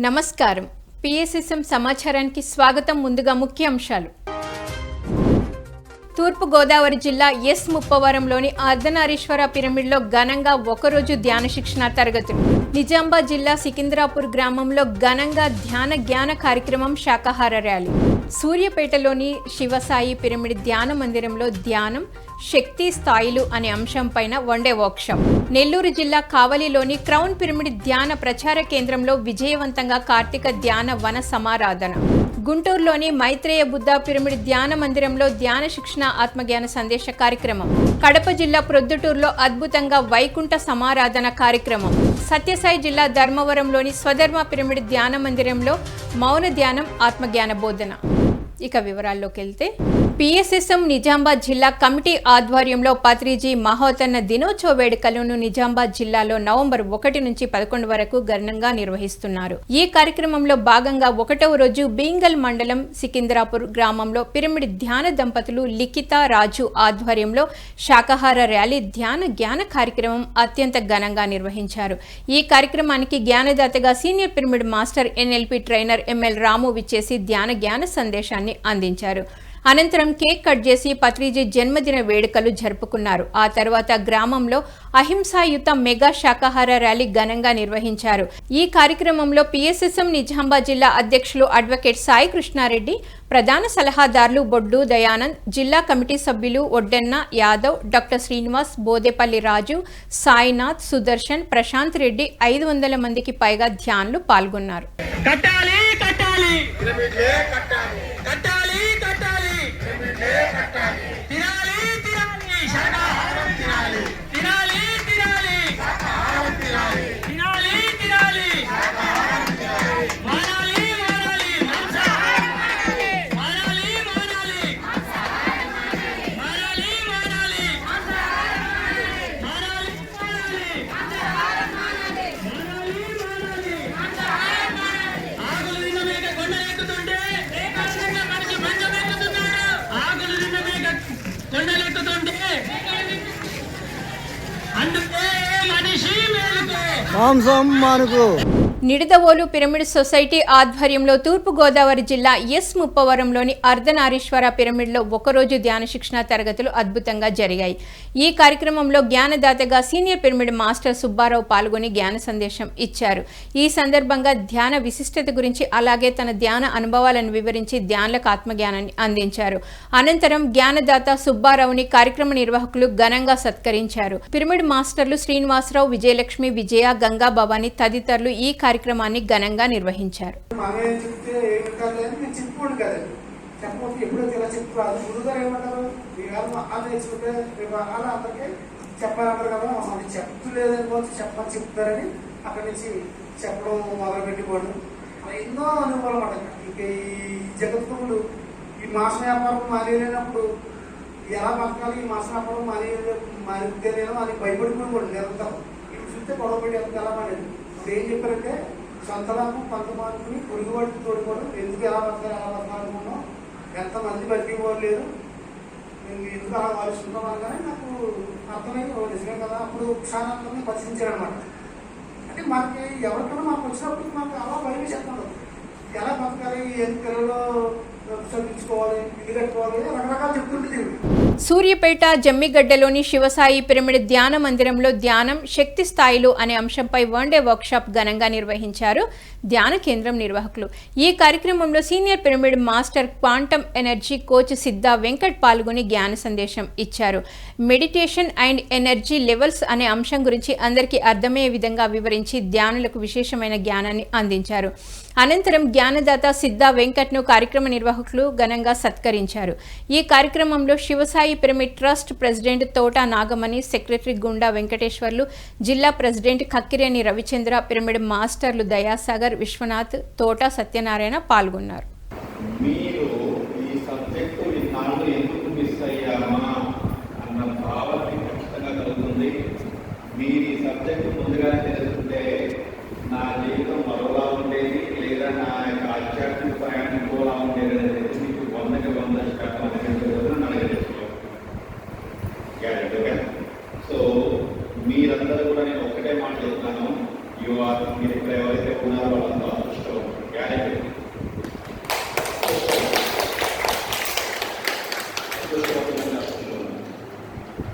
నమస్కారం. పిఎస్ఎస్ఎం సమాచారానికి స్వాగతం ముందుగా ముఖ్య అంశాలు తూర్పు గోదావరి జిల్లా ఎస్ ముప్పవరంలోని అర్ధనారీశ్వర పిరమిడ్లో ఘనంగా ఒకరోజు ధ్యాన శిక్షణ తరగతులు నిజామాబాద్ జిల్లా సికింద్రాపూర్ గ్రామంలో ఘనంగా ధ్యాన జ్ఞాన కార్యక్రమం శాకాహార ర్యాలీ. సూర్యపేటలోని శివసాయి పిరమిడ్ ధ్యాన మందిరంలో ధ్యానం శక్తి స్థాయిలు అనే అంశంపైన వన్డే వర్క్షాప్. నెల్లూరు జిల్లా కావలిలోని క్రౌన్ పిరమిడ్ ధ్యాన ప్రచార కేంద్రంలో విజయవంతంగా కార్తీక ధ్యాన వన సమారాధన. గుంటూరులోని మైత్రేయ బుద్ధ పిరమిడ్ ధ్యాన మందిరంలో ధ్యాన శిక్షణ ఆత్మజ్ఞాన సందేశ కార్యక్రమం. కడప జిల్లా ప్రొద్దుటూరులో అద్భుతంగా వైకుంఠ సమారాధన కార్యక్రమం. సత్యసాయి జిల్లా ధర్మవరంలోని స్వధర్మ పిరమిడ్ ధ్యాన మందిరంలో మౌన ధ్యానం ఆత్మజ్ఞాన బోధన. ఇక వివరాల్లోకి వెళ్తే పిఎస్ఎస్ఎం నిజామాబాద్ జిల్లా కమిటీ ఆధ్వర్యంలో పత్రిజీ మహోత్తన్న దినోత్సవ వేడుకలను నిజామాబాద్ జిల్లాలో నవంబర్ ఒకటి నుంచి పదకొండు వరకు ఘనంగా నిర్వహిస్తున్నారు. ఈ కార్యక్రమంలో భాగంగా ఒకటవ రోజు బీంగల్ మండలం సికింద్రాపూర్ గ్రామంలో పిరమిడ్ ధ్యాన దంపతులు లిఖిత రాజు ఆధ్వర్యంలో శాకాహార ర్యాలీ ధ్యాన జ్ఞాన కార్యక్రమం అత్యంత ఘనంగా నిర్వహించారు. ఈ కార్యక్రమానికి జ్ఞానదాతగా senior pyramid master NLP trainer ML Ramu విచ్చేసి ధ్యాన జ్ఞాన సందేశాన్ని అందించారు. అనంతరం కేక్ కట్ చేసి పత్రిజీ జన్మదిన వేడుకలు జరుపుకున్నారు. ఆ తర్వాత గ్రామంలో అహింసాయుత మెగా శాకాహార ర్యాలీ ఘనంగా నిర్వహించారు. ఈ కార్యక్రమంలో పిఎస్ఎస్ఎం నిజామాబాద్ జిల్లా అధ్యక్షులు అడ్వకేట్ సాయి కృష్ణారెడ్డి ప్రధాన సలహాదారులు బొడ్డు దయానంద్ జిల్లా కమిటీ సభ్యులు ఒడ్డెన్న యాదవ్ డాక్టర్ శ్రీనివాస్ బోదేపల్లి రాజు సాయినాథ్ సుదర్శన్ ప్రశాంత్ రెడ్డి ఐదు వందల మందికి పైగా ధ్యాన్లు పాల్గొన్నారు. కట్టాలి? కట్టాలి. తినాలి మేలుకో మాంసం మనకు నిడదవోలు పిరమిడ్ సొసైటీ ఆధ్వర్యంలో తూర్పు గోదావరి జిల్లా ఎస్ ముప్పవరంలోని అర్ధనారీశ్వర పిరమిడ్లో ఒకరోజు ధ్యాన శిక్షణ తరగతులు అద్భుతంగా జరిగాయి. ఈ కార్యక్రమంలో జ్ఞానదాతగా సీనియర్ పిరమిడ్ మాస్టర్ సుబ్బారావు పాల్గొని జ్ఞాన సందేశం ఇచ్చారు. ఈ సందర్భంగా ధ్యాన విశిష్టత గురించి అలాగే తన ధ్యాన అనుభవాలను వివరించి ధ్యానులకు ఆత్మజ్ఞానాన్ని అందించారు. అనంతరం జ్ఞానదాత సుబ్బారావుని కార్యక్రమ నిర్వాహకులు ఘనంగా సత్కరించారు. పిరమిడ్ మాస్టర్లు శ్రీనివాసరావు విజయలక్ష్మి విజయ గంగా భవాని తదితరులు ఈ కార్యక్రమాన్ని ఘనంగా నిర్వహించారు. చెప్తే ఇలా ఏమంటారు? చెప్పాలంటారు కదా అది చెప్తలేదని చెప్పని చెప్తారని అక్కడి నుంచి చెప్పడం మొదలు ఎన్నో అనుభవాలు పడ్డాయి ఇంకా ఈ జగత్తులు ఈ మాస వ్యాపారం మానేలేనప్పుడు ఎలా బతకాలి ఈ మాస వ్యాపారం మానే మానేదేనేమో అని భయపడిపోయి కూడా నిరంతరం. ఇప్పుడు చూస్తే గొడవ పెట్టి ఎంత ఎలా పడేది ఇప్పుడు ఏం చెప్పారంటే సొంత లాభం కొంత మార్పుని తోడుకోవడం ఎందుకు ఎలా బతకాలి ఎలా బతకాలనుకున్నాం ఎంతమంది బతికిపోలేదు నేను ఎందుకు అలా ఆలోచిస్తున్నాం అనగానే నాకు అర్థమై నిజమే కదా అప్పుడు క్షానాత్మని పరిశీలించారనమాట అంటే మనకి ఎవరికైనా మాకు వచ్చినప్పుడు మాకు అలా భయమే చెప్తాడు ఎలా బతకాలి ఏం పిల్లలు ఇల్లు కట్టుకోవాలి రకరకాలు చెప్తుంటే సూర్యపేట జమ్మిగడ్డలోని శివసాయి పిరమిడ్ ధ్యాన మందిరంలో ధ్యానం శక్తి స్థాయిలు అనే అంశంపై వన్ డే వర్క్షాప్ ఘనంగా నిర్వహించారు ధ్యాన కేంద్రం నిర్వాహకులు. ఈ కార్యక్రమంలో senior pyramid master quantum energy coach Siddha Venkat పాల్గొని జ్ఞాన సందేశం ఇచ్చారు. మెడిటేషన్ అండ్ ఎనర్జీ లెవెల్స్ అనే అంశం గురించి అందరికీ అర్థమయ్యే విధంగా వివరించి ధ్యానులకు విశేషమైన జ్ఞానాన్ని అందించారు. అనంతరం జ్ఞానదాత సిద్ధా వెంకట్ను కార్యక్రమ నిర్వాహకులు ఘనంగా సత్కరించారు. ఈ కార్యక్రమంలో శివసాయి పిరమిడ్ ట్రస్ట్ ప్రెసిడెంట్ తోట నాగమణి సెక్రటరీ గుండా వెంకటేశ్వర్లు జిల్లా ప్రెసిడెంట్ కక్కిరేని రవిచంద్ర పిరమిడ్ మాస్టర్లు దయాసాగర్ విశ్వనాథ్ తోట సత్యనారాయణ పాల్గొన్నారు. మీరు ఈ సబ్జెక్టు ఇన్నాళ్ళు ఎందుకు మిస్ అయ్యామా అన్న భావన ఖచ్చితంగా కలుగుతుంది. మీరు ఈ సబ్జెక్టు ఉండేది లేదా నా యొక్క ఆధ్యాత్మిక ప్రయాణం ఇంకోలా ఉండేది అనేది మీకు వందకి వంద శాతం అనిపించగలుగుతుంది నాకు తెలుసుకో గ్యారెంటీగా సో మీరందరూ కూడా నేను ఒకటే మాట చెప్తాను యు ఆర్ మీరు ఇక్కడ ఎవరైతే ఉన్నారో వాళ్ళంతా అదృష్టం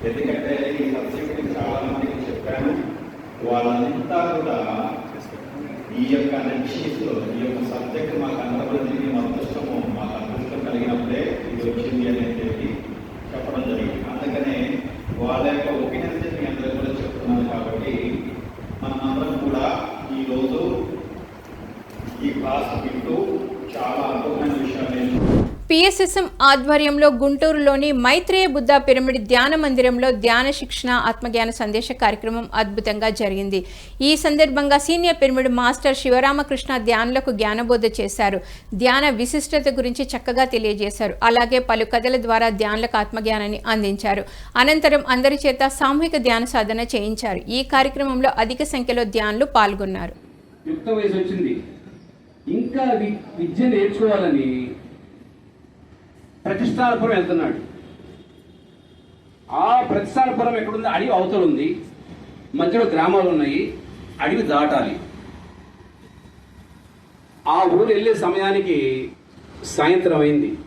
ఎందుకంటే ఈ సబ్జెక్ట్ చాలా మందికి చెప్పాను వాళ్ళంతా కూడా ఈ యొక్క నక్షీస్లో ఈ యొక్క సబ్జెక్ట్ మాకు అంతమందికి మా అదృష్టము మాకు అదృష్టం కలిగినప్పుడే ఇది వచ్చింది అని చెప్పి చెప్పడం జరిగింది అందుకనే వాళ్ళ యొక్క ఒపీనియన్స్ మీ అందరూ కూడా చెప్తున్నాను కాబట్టి మనందరం కూడా ఈరోజు ఈ క్లాస్ వింటూ చాలా అద్భుతమైన విషయాలు నేర్చుకున్నాం. పిఎస్ఎస్ఎం ఆధ్వర్యంలో గుంటూరులోని మైత్రేయ బుద్ధ పిరమిడ్ ధ్యాన మందిరంలో ధ్యాన శిక్షణ ఆత్మజ్ఞాన సందేశ కార్యక్రమం అద్భుతంగా జరిగింది. ఈ సందర్భంగా సీనియర్ పిరమిడ్ మాస్టర్ శివరామకృష్ణ ధ్యానులకు జ్ఞానబోధ చేశారు. ధ్యాన విశిష్టత గురించి చక్కగా తెలియజేశారు. అలాగే పలు కథల ద్వారా ధ్యానులకు ఆత్మజ్ఞానాన్ని అందించారు. అనంతరం అందరి చేత సామూహిక ధ్యాన సాధన చేయించారు. ఈ కార్యక్రమంలో అధిక సంఖ్యలో ధ్యానులు పాల్గొన్నారు. యుక్త వయసు వచ్చింది. ఇంకా విద్య నేర్చుకోవాలని ప్రతిష్టానపురం వెళ్తున్నాడు. ఆ ప్రతిష్టానపురం ఎక్కడుంది అడవి అవతల ఉంది మధ్యలో గ్రామాలు ఉన్నాయి. అడవి దాటాలి. ఆ ఊరు వెళ్ళే సమయానికి సాయంత్రం అయింది.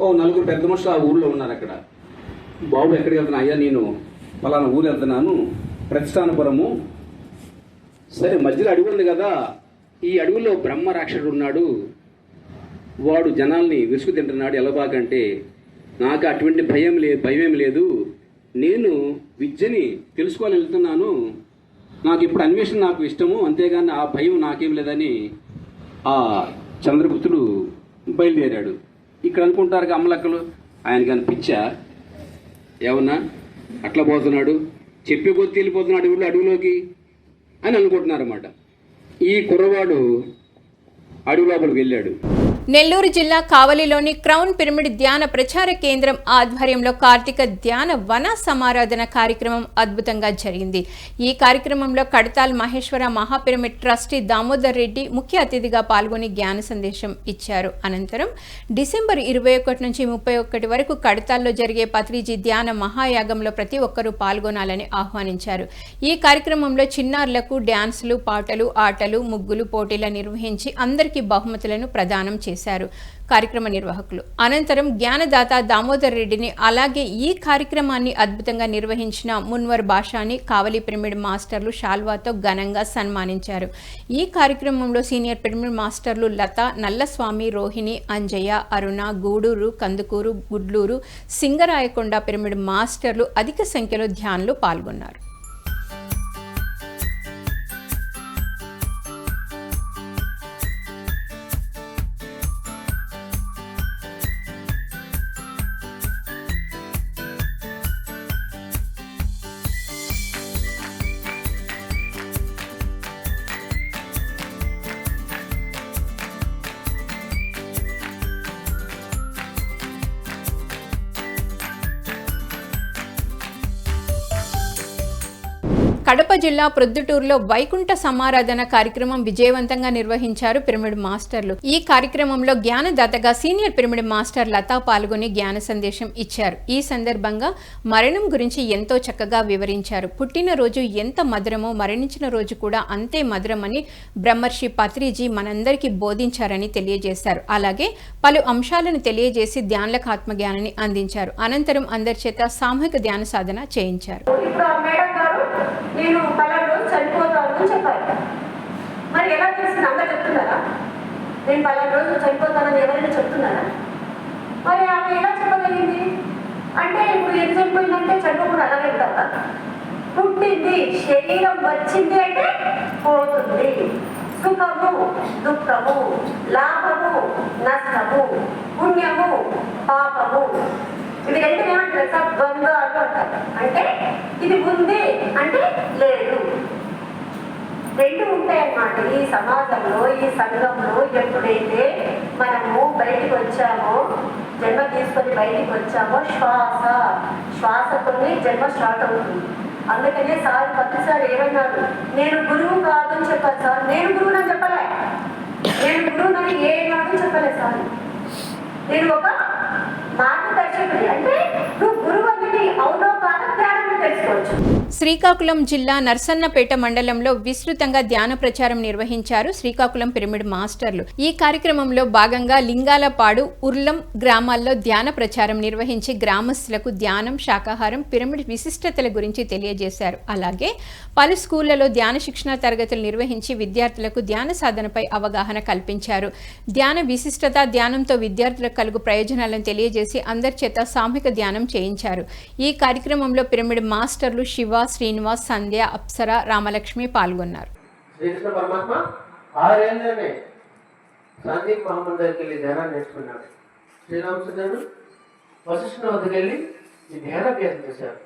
ఓ నలుగురు పెద్ద మనుషులు ఆ ఊళ్ళో ఉన్నారు అక్కడ. బాబు ఎక్కడికి వెళ్తున్నా? అయ్యా నేను పలానా ఊరు వెళ్తున్నాను. ప్రతిష్టానపురము. సరే మధ్యలో అడవి ఉంది కదా. ఈ అడవిలో బ్రహ్మ రాక్షసుడు ఉన్నాడు. వాడు జనాల్ని విసుగు తింటున్నాడు ఎలబాకంటే నాకు అటువంటి భయం లేదు భయం లేదు. నేను విద్యని తెలుసుకోవాలని వెళ్తున్నాను. నాకు ఇప్పుడు అన్వేషణ నాకు ఇష్టము అంతేగాని ఆ భయం నాకేం లేదని ఆ చంద్రగుప్తుడు బయలుదేరాడు. ఇక్కడ అనుకుంటారు అమ్మలక్కలు కానీ పిచ్చ? ఏమన్నా? అట్లా పోతున్నాడు? చెప్పి కొద్ది వెళ్ళిపోతున్నాడు అడవిలో అడవిలోకి అని అనుకుంటున్నారన్నమాట. ఈ కుర్రవాడు అడవి లోపలికి వెళ్ళాడు. నెల్లూరు జిల్లా కావలిలోని క్రౌన్ పిరమిడ్ ధ్యాన ప్రచార కేంద్రం ఆధ్వర్యంలో కార్తీక ధ్యాన వన సమారాధన కార్యక్రమం అద్భుతంగా జరిగింది. ఈ కార్యక్రమంలో కడతాల్ మహేశ్వర మహాపిరమిడ్ ట్రస్టీ దామోదర్ రెడ్డి ముఖ్య అతిథిగా పాల్గొని జ్ఞాన సందేశం ఇచ్చారు. అనంతరం డిసెంబర్ ఇరవై ఒకటి నుంచి ముప్పై ఒకటి వరకు కడతాల్లో జరిగే పత్రిజీ ధ్యాన మహాయాగంలో ప్రతి ఒక్కరూ పాల్గొనాలని ఆహ్వానించారు. ఈ కార్యక్రమంలో చిన్నారులకు డ్యాన్సులు పాటలు ఆటలు ముగ్గులు పోటీలు నిర్వహించి అందరికీ బహుమతులను ప్రదానం చేశారు. కార్యక్రమ నిర్వాహకులు. అనంతరం జ్ఞానదాత దామోదర్ రెడ్డిని అలాగే ఈ కార్యక్రమాన్ని అద్భుతంగా నిర్వహించిన మున్వర్ భాషాని కావలి పిరమిడ్ మాస్టర్లు షాల్వాతో ఘనంగా సన్మానించారు. ఈ కార్యక్రమంలో సీనియర్ పిరమిడ్ మాస్టర్లు లత నల్లస్వామి రోహిణి అంజయ్య అరుణ గూడూరు కందుకూరు గుడ్లూరు సింగరాయకొండ పిరమిడ్ మాస్టర్లు అధిక సంఖ్యలో ధ్యానులు పాల్గొన్నారు. జిల్లా ప్రొద్దుటూరులో వైకుంఠ సమారాధన కార్యక్రమం విజయవంతంగా నిర్వహించారు పిరమిడ్ మాస్టర్లు. ఈ కార్యక్రమంలో జ్ఞానదాతగా సీనియర్ పిరమిడ్ మాస్టర్ లతా పాల్గొని జ్ఞాన సందేశం ఇచ్చారు. ఈ సందర్భంగా మరణం గురించి ఎంతో చక్కగా వివరించారు. పుట్టినరోజు ఎంత మధురమో మరణించిన రోజు కూడా అంతే మధురమని బ్రహ్మర్షి పత్రిజీ మనందరికీ బోధించారని తెలియజేశారు. అలాగే పలు అంశాలను తెలియజేసి ధ్యానలకు ఆత్మజ్ఞానాన్ని అందించారు. అనంతరం అందరి చేత సామూహిక ధ్యాన సాధన చేయించారు. నేను పలానా రోజు చనిపోతాను అని చెప్పారు. మరి ఎలా తెలిసింది అందరు చెప్తున్నారా? నేను పలానా రోజు చనిపోతానని ఎవరైనా చెప్తున్నారా? మరి ఆమె ఎలా చెప్పగలిగింది? అంటే ఇప్పుడు ఎందుకు చనిపోయిందంటే చనిపోకుండా అలాగే కదా పుట్టింది శరీరం వచ్చింది అంటే పోతుంది. సుఖము దుఃఖము లాభము నష్టము పుణ్యము పాపము. ఇది రెండు ఏమంటారు సార్ ద్వంద్వాలు అంటారు? అంటే ఇది ఉంది అంటే లేదు. రెండు ఉంటాయన్నమాట. ఈ సమాజంలో ఈ సంఘంలో ఎప్పుడైతే మనము బయటికి వచ్చామో జన్మ తీసుకొని బయటికి వచ్చామో శ్వాస శ్వాసతోనే జన్మ స్టార్ట్ అవుతుంది. అందుకనే సార్ ప్రతిసారి ఏమన్నారు? నేను గురువు కాదు అని చెప్పారు సార్. నేను గురువు అని చెప్పలే. నేను గురువు అని ఏ నాడు చెప్పలే సార్. నేను ఒక మార్గదర్శకుడి అంటే నువ్వు గురువు అనేది అవునో కాదో జ్ఞానాన్ని తెలుసుకోవచ్చు. శ్రీకాకుళం జిల్లా నర్సన్నపేట మండలంలో విస్తృతంగా ధ్యాన ప్రచారం నిర్వహించారు శ్రీకాకుళం పిరమిడ్ మాస్టర్లు. ఈ కార్యక్రమంలో భాగంగా లింగాలపాడు ఉర్లం గ్రామాల్లో ధ్యాన ప్రచారం నిర్వహించి గ్రామస్తులకు ధ్యానం శాకాహారం పిరమిడ్ విశిష్టతల గురించి తెలియజేశారు. అలాగే పలు స్కూళ్ళలో ధ్యాన శిక్షణ తరగతులు నిర్వహించి విద్యార్థులకు ధ్యాన సాధనపై అవగాహన కల్పించారు. ధ్యాన విశిష్టత ధ్యానంతో విద్యార్థులకు కలుగు ప్రయోజనాలను తెలియజేసి అందరి చేత సామూహిక ధ్యానం చేయించారు. ఈ కార్యక్రమంలో పిరమిడ్ మాస్టర్లు శివ శ్రీనివాస్ సంధ్య అప్సర రామలక్ష్మి పాల్గొన్నారు. శ్రీకృష్ణ పరమాత్మ ఆరేళ్ళనే సందీప్ మహమ్మద్ దగ్గరికి వెళ్ళి ధ్యానం నేర్చుకున్నాడు. శ్రీరామచంద్రుడు వశిష్ఠుని వద్దకు వెళ్ళి ఈ ధ్యానాభ్యాసం చేశారు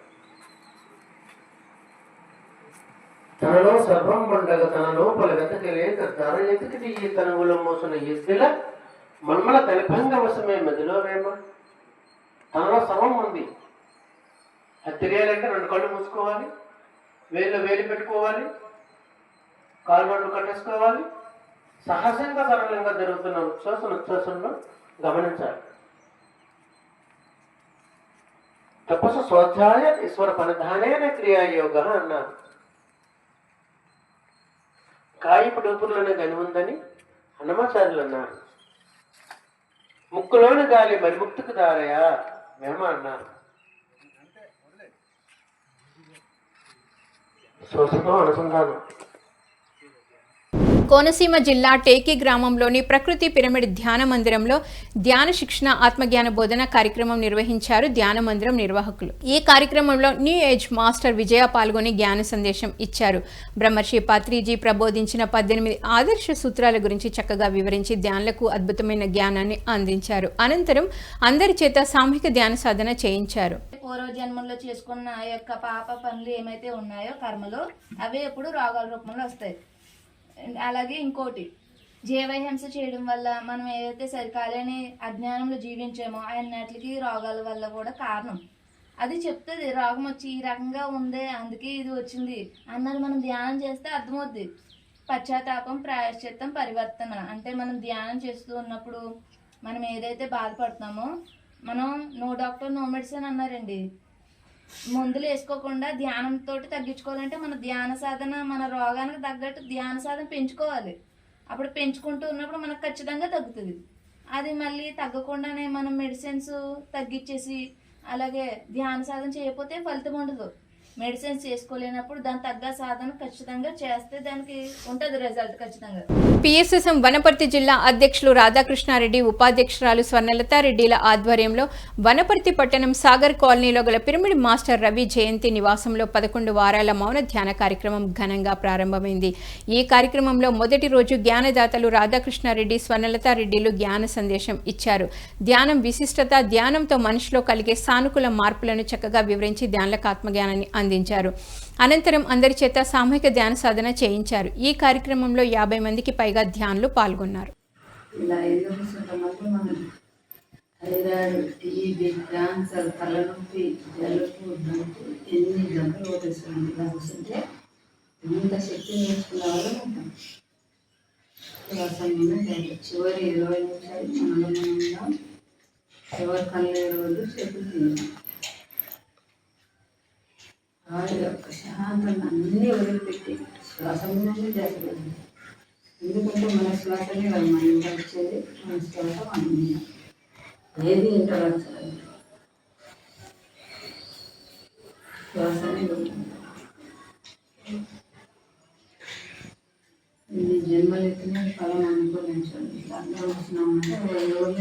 తనలో సర్వం పండగ తన లోపల వెతకలేక తన ఎతికిటి ఈ తనవులో మోసిన ఎద్దుల మన్మల తలిపంగ వశమే మదిలో వేమ. తనలో సర్వం ఉంది. తెలియాలంటే రెండు కళ్ళు మూసుకోవాలి వేలు వేలు పెట్టుకోవాలి కాలువలు కట్టేసుకోవాలి. సహజంగా సరళంగా జరుగుతున్న ఉచ్ఛ్వాస ఉచ్ఛ్వాసంలో గమనించాలి. తపస్సు స్వాధ్యాయ ఈశ్వర పరిధానేన క్రియాయోగ అన్నారు. కాయపు డూపుల్లోనే గని ఉందని హనుమాచార్యులు అన్నారు. ముక్కులోని గాలి మరి ముక్తుకు దారయా మేమ అన్నారు. So I was 电 కోనసీమ జిల్లా టేకి గ్రామంలోని ప్రకృతి పిరమిడ్ ధ్యాన మందిరంలో ధ్యాన శిక్షణ ఆత్మజ్ఞాన బోధన కార్యక్రమం నిర్వహించారు ధ్యాన మందిరం నిర్వాహకులు. ఈ కార్యక్రమంలో న్యూ ఏజ్ మాస్టర్ విజయ పాల్గొని జ్ఞాన సందేశం ఇచ్చారు. బ్రహ్మర్షి పత్రిజీ ప్రబోధించిన పద్దెనిమిది ఆదర్శ సూత్రాల గురించి చక్కగా వివరించి ధ్యానులకు అద్భుతమైన జ్ఞానాన్ని అందించారు. అనంతరం అందరి చేత సామూహిక ధ్యాన సాధన చేయించారు. పూర్వ చేసుకున్న యొక్క పాప పనులు ఏమైతే ఉన్నాయో కర్మలు అవే ఎప్పుడు రోగాల రూపంలో వస్తాయి. అలాగే ఇంకోటి జీవహింస చేయడం వల్ల మనం ఏదైతే సరికాలేని అజ్ఞానంలో జీవించామో అన్నిటికి రోగాల వల్ల కూడా కారణం. అది చెప్తుంది రోగం వచ్చి ఈ రకంగా ఉంది అందుకే ఇది వచ్చింది అన్నది మనం ధ్యానం చేస్తే అర్థమవుద్ది. పశ్చాత్తాపం ప్రాయశ్చిత్తం పరివర్తన అంటే మనం ధ్యానం చేస్తూ ఉన్నప్పుడు మనం ఏదైతే బాధపడుతున్నామో మనం నో డాక్టర్ నో మెడిసిన్ అన్నారండి. మందులు వేసుకోకుండా ధ్యానంతో తగ్గించుకోవాలంటే మన ధ్యాన సాధన మన రోగానికి తగ్గట్టు ధ్యాన సాధన పెంచుకోవాలి. అప్పుడు పెంచుకుంటూ ఉన్నప్పుడు మనకు ఖచ్చితంగా తగ్గుతుంది. అది మళ్ళీ తగ్గకుండానే మనం మెడిసిన్స్ తగ్గించేసి అలాగే ధ్యాన సాధన చేయకపోతే ఫలితం ఉండదు. మెడిసిన్స్ చేసుకోలేనప్పుడు దాని తగ్గ సాధన ఖచ్చితంగా చేస్తే దానికి ఉంటుంది రిజల్ట్ ఖచ్చితంగా. పిఎస్ఎస్ఎం వనపర్తి జిల్లా అధ్యక్షులు రాధాకృష్ణారెడ్డి ఉపాధ్యక్షురాలు స్వర్ణలతారెడ్డిల ఆధ్వర్యంలో వనపర్తి పట్టణం సాగర్ కాలనీలో గల పిరమిడ్ మాస్టర్ రవి జయంతి నివాసంలో పదకొండు వారాల మౌన ధ్యాన కార్యక్రమం ఘనంగా ప్రారంభమైంది. ఈ కార్యక్రమంలో మొదటి రోజు జ్ఞానదాతలు రాధాకృష్ణారెడ్డి స్వర్ణలతారెడ్డిలు జ్ఞాన సందేశం ఇచ్చారు. ధ్యానం విశిష్టత ధ్యానంతో మనిషిలో కలిగే సానుకూల మార్పులను చక్కగా వివరించి ధ్యానలకు ఆత్మజ్ఞానాన్ని అందించారు అనంతరం అందరి చేత సామూహిక ధ్యాన సాధన చేయించారు. ఈ కార్యక్రమంలో యాభై మందికి పైగా ధ్యానులు పాల్గొన్నారు. ఎంత శక్తి ఉంటాం చివరి ఇరవై నిమిషాలు మనం చివరి కళ్ళు రోజు చేతులు తిన్నాం హాయిగా ప్రశాంతంగా అన్నీ వదిలిపెట్టి శ్వాస మీద చేస్తుంది ఎందుకంటే మన శ్వాసనే వాళ్ళ మన ఇంట వచ్చేది మన శ్వాస మన ఏది ఇంట వచ్చలేదు శ్వాసనే ఇన్ని జన్మలు ఫలం అనుకోలేండి ఇట్లా అందరూ ఒక యోగం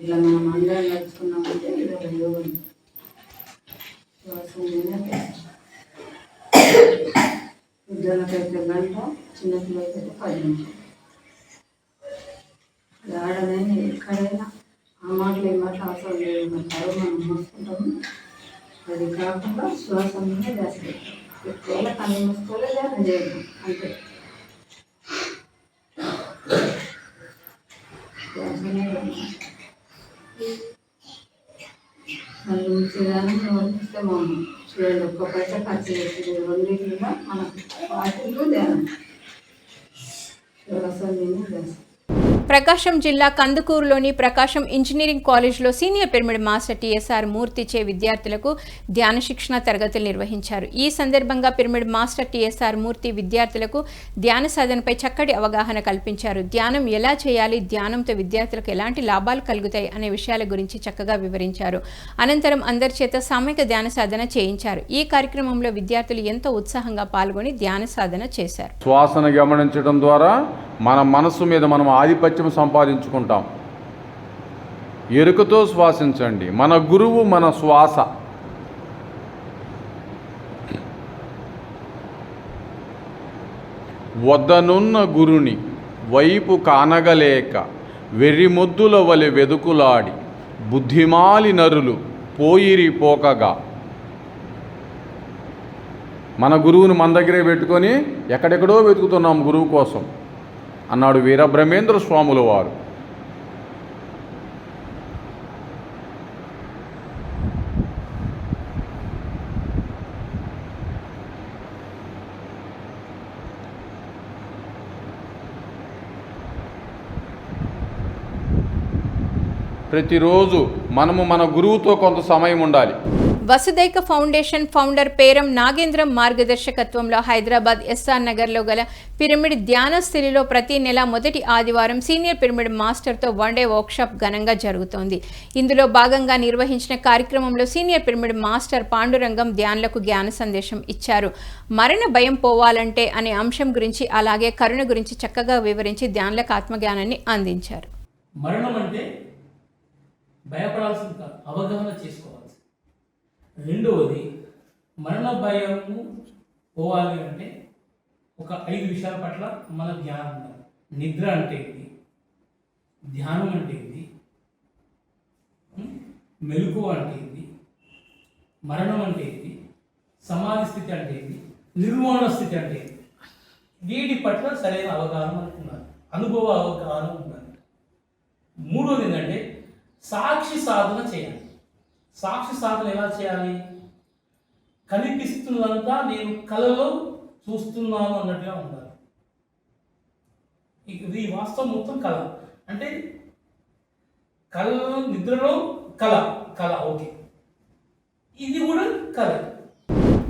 ఇలా మనం అందరం నడుచుకున్నామంటే ఇది ఒక యోగం. పెద్దలకైతే గంట చిన్నపిల్లలకైతే పది నిమిషాలు ఆడదైనా ఎక్కడైనా ఆ మాటలు ఏ మాటలు అవసరం లేదు మన కరువు మనం మూసుకుంటాము అది కాకుండా శ్వాస మీద ధ్యాస పెట్టాం ఎక్కువ కళ్ళు మూసుకోలే ధ్యానం చేయడం అంతే శ్వాసనే కళ్ళు మూసేదాన్ని నోరిస్తే మౌనం చూడండి ఒక్క పైసా ఖర్చు చేస్తుంది రెండింటిలో మనం వాటిల్లో ధ్యానం అసలు నేను ధ్యాస ప్రకాశం జిల్లా కందుకూరులోని ప్రకాశం ఇంజనీరింగ్ కాలేజ్లో senior pyramid master TSR Murthy చే విద్యార్థులకు ధ్యాన శిక్షణ తరగతులు నిర్వహించారు. ఈ సందర్భంగా పిరమిడ్ మాస్టర్ టిఎస్ఆర్ మూర్తి విద్యార్థులకు ధ్యాన సాధనపై చక్కటి అవగాహన కల్పించారు. ధ్యానం ఎలా చేయాలి? ధ్యానంతో విద్యార్థులకు ఎలాంటి లాభాలు కలుగుతాయి? అనే విషయాల గురించి చక్కగా వివరించారు. అనంతరం అందరి చేత సామూహిక ధ్యాన సాధన చేయించారు. ఈ కార్యక్రమంలో విద్యార్థులు ఎంతో ఉత్సాహంగా పాల్గొని ధ్యాన సాధన చేశారు. శ్వాసను గమనించడం ద్వారా మన మనసు మీద మనం ఆధిపత్యం సంపాదించుకుంటాం. ఎరుకతో శ్వాసించండి. మన గురువు మన శ్వాస. వద్దనున్న గురుని వైపు కానగలేక వెర్రిమొద్దుల వలె వెదుకులాడి బుద్ధిమాలి నరులు పోయిరి పోకగా. మన గురువుని మన దగ్గరే పెట్టుకొని ఎక్కడెక్కడో వెతుకుతున్నాం గురువు కోసం. అన్నాడు వీరబ్రహ్మేంద్ర స్వాముల వారు. ప్రతిరోజు మనము మన గురువుతో కొంత సమయం ఉండాలి. వసుదైక ఫౌండేషన్ ఫౌండర్ పేరం నాగేంద్రం మార్గదర్శకత్వంలో హైదరాబాద్ ఎస్ఆర్ నగర్లో గల పిరమిడ్ ధ్యాన స్థితిలో ప్రతి నెల మొదటి ఆదివారం సీనియర్ పిరమిడ్ మాస్టర్తో వన్ డే వర్క్షాప్ ఘనంగా జరుగుతోంది. ఇందులో భాగంగా నిర్వహించిన కార్యక్రమంలో సీనియర్ పిరమిడ్ మాస్టర్ పాండురంగం ధ్యానులకు జ్ఞాన సందేశం ఇచ్చారు. మరణ భయం పోవాలంటే అనే అంశం గురించి అలాగే కరుణ గురించి చక్కగా వివరించి ధ్యానులకు ఆత్మజ్ఞానాన్ని అందించారు. మరణం అంటే భయపడాల్సింది కాదు అవగాహన చేసుకోవాలి. రెండవది మరణ భయము పోవాలి అంటే ఒక ఐదు విషయాల పట్ల మన ధ్యానం ఉండాలి. నిద్ర అంటే ఏంటి ధ్యానం అంటే ఏంటి ఉం? మెలకువ అంటే ఏంటి మరణం అంటే ఏంటి సమాధి స్థితి అంటే ఏంటి నిర్మాణ స్థితి అంటే ఏంటి వీటి పట్ల సరైన అవగాహన మనకు అనుభవ అవగాహన ఉండాలి. మూడోది ఏంటంటే సాక్షి సాధన చేయాలి. సాక్షి సాధన ఎలా చేయాలి? కనిపిస్తున్నదంతా నేను కలలో చూస్తున్నాను అన్నట్టుగా ఉండాలి. ఇది వాస్తవం మొత్తం కళ. అంటే కళలో నిద్రలో కళ. కళ ఓకే. ఇది కూడా కళ.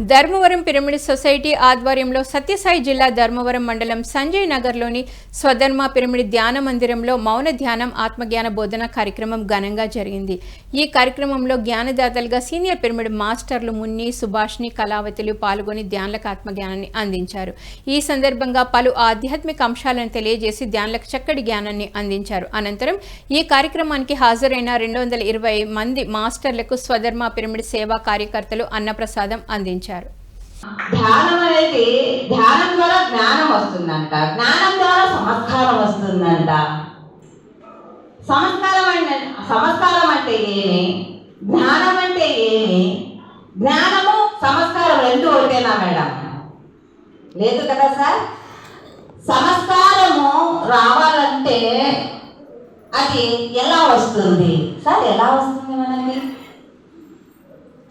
ధర్మవరం పిరమిడ్ సొసైటీ ఆధ్వర్యంలో సత్యసాయి జిల్లా ధర్మవరం మండలం సంజయ్ నగర్లోని స్వధర్మ పిరమిడ్ ధ్యాన మందిరంలో మౌన ధ్యానం ఆత్మజ్ఞాన బోధన కార్యక్రమం ఘనంగా జరిగింది. ఈ కార్యక్రమంలో జ్ఞానదాతలుగా సీనియర్ పిరమిడ్ మాస్టర్లు మున్ని సుభాష్ని కళావతులు పాల్గొని ధ్యానులకు ఆత్మజ్ఞానాన్ని అందించారు. ఈ సందర్భంగా పలు ఆధ్యాత్మిక అంశాలను తెలియజేసి ధ్యానులకు చక్కటి జ్ఞానాన్ని అందించారు. అనంతరం ఈ కార్యక్రమానికి హాజరైన రెండు వందల ఇరవై మంది మాస్టర్లకు స్వధర్మ పిరమిడ్ సేవా కార్యకర్తలు అన్నప్రసాదం అందించారు. ధ్యానం అనేది ధ్యానం ద్వారా జ్ఞానం వస్తుందంట. జ్ఞానం ద్వారా సంస్కారం వస్తుందంట. సంస్కారం అంటే సంస్కారం అంటే ఏమి? జ్ఞానం అంటే ఏమి? జ్ఞానము సంస్కారం రెండు ఒకటేనా మేడం? లేదు కదా సార్? సంస్కారము రావాలంటే అది ఎలా వస్తుంది? సార్ ఎలా వస్తుంది మనకి?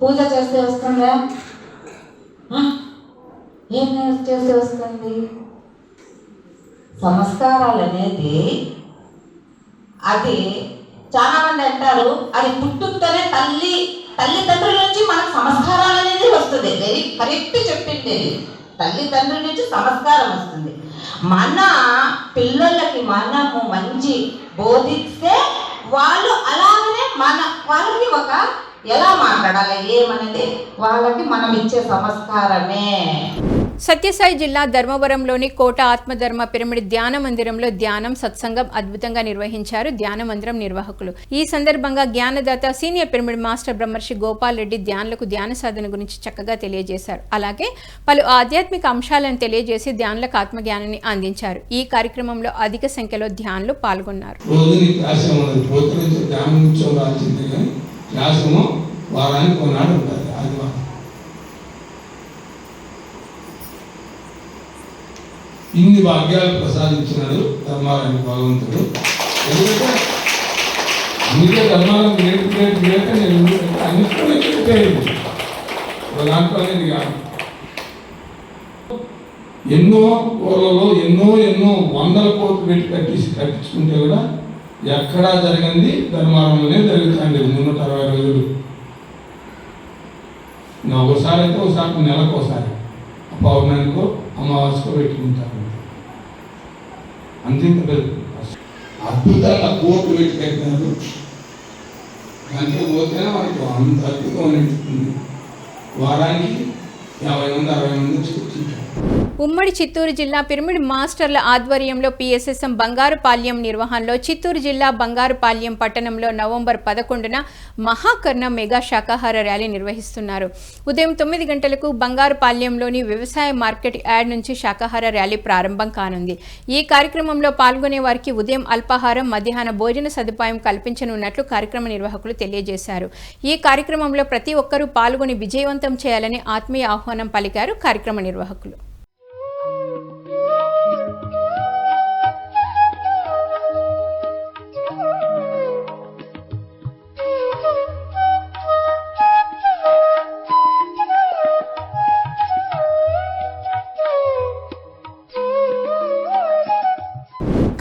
పూజ చేస్తే వస్తుందా? ఏం చేసి వస్తుంది? సంస్కారాలు అనేది అది చాలామంది అంటారు అది పుట్టుకతోనే తల్లి తల్లిదండ్రుల నుంచి మనకు సంస్కారాలు అనేది వస్తుంది. వెరీ కరెక్ట్ చెప్పింది తల్లిదండ్రుల నుంచి సంస్కారం వస్తుంది. మన పిల్లలకి మనము మంచి బోధిస్తే వాళ్ళు అలాగనే మన వాళ్ళకి ఒక ఎలా మాట్లాడాలి ఏమనేది వాళ్ళకి మనం ఇచ్చే సంస్కారమే. సత్యసాయి జిల్లా ధర్మవరంలోని కోట ఆత్మధర్మ పిరమిడ్ ధ్యాన మందిరంలో ధ్యానం సత్సంగం అద్భుతంగా నిర్వహించారు ధ్యాన మందిరం నిర్వాహకులు. ఈ సందర్భంగా జ్ఞానదాత సీనియర్ పిరమిడ్ మాస్టర్ బ్రహ్మర్షి గోపాల్ రెడ్డి ధ్యానులకు ధ్యాన సాధన గురించి చక్కగా తెలియజేశారు. అలాగే పలు ఆధ్యాత్మిక అంశాలను తెలియజేసి ధ్యానులకు ఆత్మజ్ఞానాన్ని అందించారు. ఈ కార్యక్రమంలో అధిక సంఖ్యలో ధ్యానులు పాల్గొన్నారు. రోజు వారానికి కొన్నాడు ఉంటుంది ఆదివారం. ఇన్ని భాగ్యాలు ప్రసాదించినాడు ధర్మారాయణ భగవంతుడు. ఎందుకంటే మీరే ధర్మాలను గ్రేట్ గ్రేట్ నేను ఎందుకంటే అన్నిటిలో గ్రేట్ అయింది దాంట్లో అనేది కాదు. ఎన్నో ఊళ్ళలో ఎన్నో ఎన్నో వందల కోట్లు పెట్టి కట్టించి కట్టించుకుంటే కూడా ఎక్కడా జరిగింది ధర్మారంలోనే జరుగుతుంది మున్నూట అరవై రోజులు. నా ఒకసారి అయితే ఒకసారి నెలకు ఒకసారి. పౌర్ణమికో అమావాస్యకో పెట్టుకుంటారు. అంతే అద్భుతంగా కోర్టు పెట్టి పెట్టినారు. దాంట్లో పోతేనే మనకి అంత అద్భుతం అనిపిస్తుంది. వారానికి యాభై మంది అరవై మంది వచ్చి కూర్చుంటారు. ఉమ్మడి చిత్తూరు జిల్లా పిరమిడ్ మాస్టర్ల ఆధ్వర్యంలో పిఎస్ఎస్ఎం బంగారుపాల్యం నిర్వహణలో చిత్తూరు జిల్లా బంగారుపాల్యం పట్టణంలో నవంబర్ పదకొండున మహాకర్ణ మెగా శాకాహార ర్యాలీ నిర్వహిస్తున్నారు. ఉదయం తొమ్మిది గంటలకు బంగారుపాల్యంలోని వ్యవసాయ మార్కెట్ యార్డ్ నుంచి శాకాహార ర్యాలీ ప్రారంభం కానుంది. ఈ కార్యక్రమంలో పాల్గొనే వారికి ఉదయం అల్పాహారం మధ్యాహ్న భోజన సదుపాయం కల్పించనున్నట్లు కార్యక్రమ నిర్వాహకులు తెలియజేశారు. ఈ కార్యక్రమంలో ప్రతి ఒక్కరూ పాల్గొని విజయవంతం చేయాలని ఆత్మీయ ఆహ్వానం పలికారు కార్యక్రమ నిర్వాహకులు.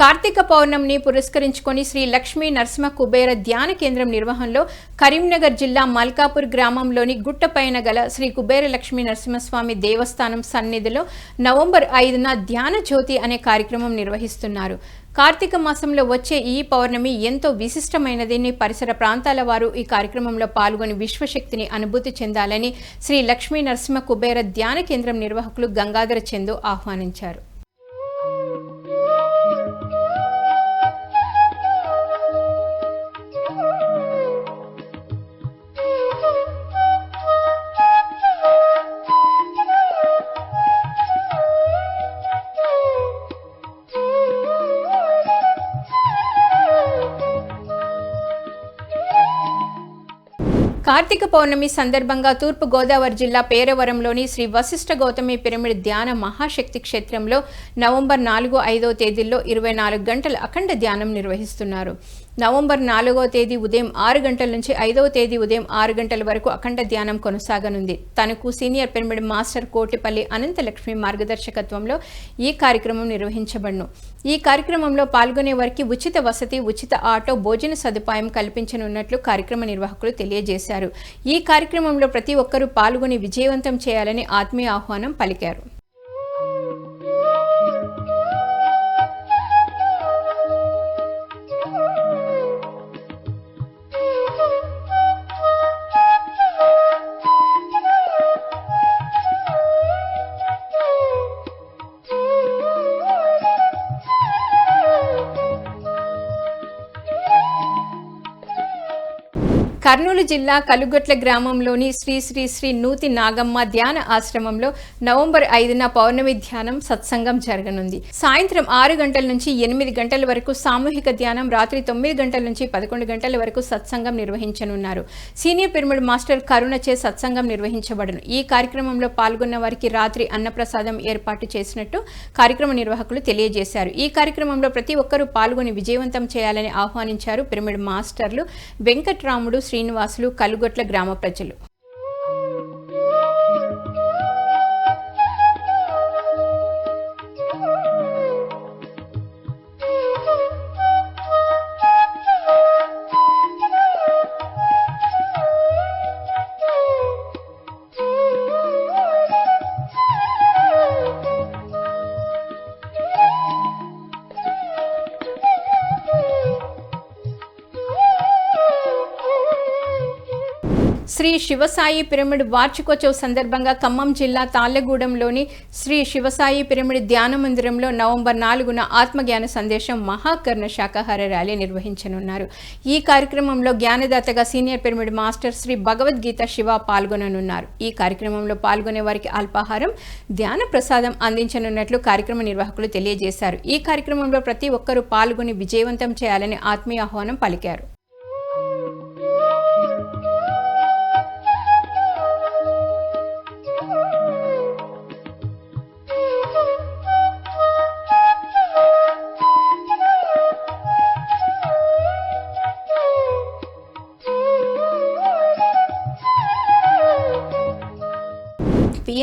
కార్తీక పౌర్ణమిని పురస్కరించుకొని శ్రీ లక్ష్మీ నరసింహ కుబేర ధ్యాన కేంద్రం నిర్వహణలో కరీంనగర్ జిల్లా మల్కాపూర్ గ్రామంలోని గుట్టపైన గల శ్రీ కుబేర లక్ష్మీ నరసింహస్వామి దేవస్థానం సన్నిధిలో నవంబర్ ఐదున ధ్యాన జ్యోతి అనే కార్యక్రమం నిర్వహిస్తున్నారు. కార్తీక మాసంలో వచ్చే ఈ పౌర్ణమి ఎంతో విశిష్టమైనదని పరిసర ప్రాంతాల వారు ఈ కార్యక్రమంలో పాల్గొని విశ్వశక్తిని అనుభూతి చెందాలని శ్రీ లక్ష్మీ నరసింహ కుబేర ధ్యాన కేంద్రం నిర్వాహకులు గంగాధర చందు ఆహ్వానించారు. కార్తీక పౌర్ణమి సందర్భంగా తూర్పు గోదావరి జిల్లా పేరవరంలోని శ్రీ వశిష్ఠ గౌతమి పిరమిడ్ ధ్యాన మహాశక్తి క్షేత్రంలో నవంబర్ నాలుగు ఐదో తేదీల్లో ఇరవై నాలుగు గంటల అఖండ ధ్యానం నిర్వహిస్తున్నారు. నవంబర్ నాలుగో తేదీ ఉదయం ఆరు గంటల నుంచి ఐదవ తేదీ ఉదయం ఆరు గంటల వరకు అఖండ ధ్యానం కొనసాగనుంది. తనకు senior pyramid master Kotipalli Ananthalakshmi మార్గదర్శకత్వంలో ఈ కార్యక్రమం నిర్వహించబడును. ఈ కార్యక్రమంలో పాల్గొనే వారికి ఉచిత వసతి ఉచిత ఆటో భోజన సదుపాయం కల్పించనున్నట్లు కార్యక్రమ నిర్వాహకులు తెలియజేశారు. ఈ కార్యక్రమంలో ప్రతి ఒక్కరూ పాల్గొని విజయవంతం చేయాలని ఆత్మీయ ఆహ్వానం పలికారు. కర్నూలు జిల్లా కలుగొట్ల గ్రామంలోని శ్రీ శ్రీ శ్రీ నూతి నాగమ్మ ధ్యాన ఆశ్రమంలో నవంబర్ ఐదున పౌర్ణమి ధ్యానం సత్సంగం జరగనుంది. సాయంత్రం ఆరు గంటల నుంచి ఎనిమిది గంటల వరకు సామూహిక ధ్యానం రాత్రి తొమ్మిది గంటల నుంచి పదకొండు గంటల వరకు సత్సంగం నిర్వహించనున్నారు. సీనియర్ పిరమిడ్ మాస్టర్ కరుణచే సత్సంగం నిర్వహించబడును. ఈ కార్యక్రమంలో పాల్గొన్న వారికి రాత్రి అన్నప్రసాదం ఏర్పాటు చేసినట్టు కార్యక్రమ నిర్వాహకులు తెలియజేశారు. ఈ కార్యక్రమంలో ప్రతి ఒక్కరూ పాల్గొని విజయవంతం చేయాలని ఆహ్వానించారు పిరమిడ్ మాస్టర్లు వెంకట్రాముడు శ్రీ శ్రీనివాసులు కలుగొట్ల గ్రామ ప్రజలు శివసాయి పిరమిడ్ వార్షికోత్సవ సందర్భంగా ఖమ్మం జిల్లా తాళ్ళగూడెంలోని శ్రీ శివసాయి పిరమిడ్ ధ్యాన మందిరంలో నవంబర్ నాలుగున ఆత్మజ్ఞాన సందేశం మహాకర్ణ శాకాహార ర్యాలీ నిర్వహించనున్నారు. ఈ కార్యక్రమంలో జ్ఞానదాతగా senior pyramid master Sri Bhagavadgita Siva పాల్గొననున్నారు. ఈ కార్యక్రమంలో పాల్గొనే వారికి అల్పాహారం ధ్యాన ప్రసాదం అందించనున్నట్లు కార్యక్రమ నిర్వాహకులు తెలియజేశారు. ఈ కార్యక్రమంలో ప్రతి ఒక్కరూ పాల్గొని విజయవంతం చేయాలని ఆత్మీయ ఆహ్వానం పలికారు.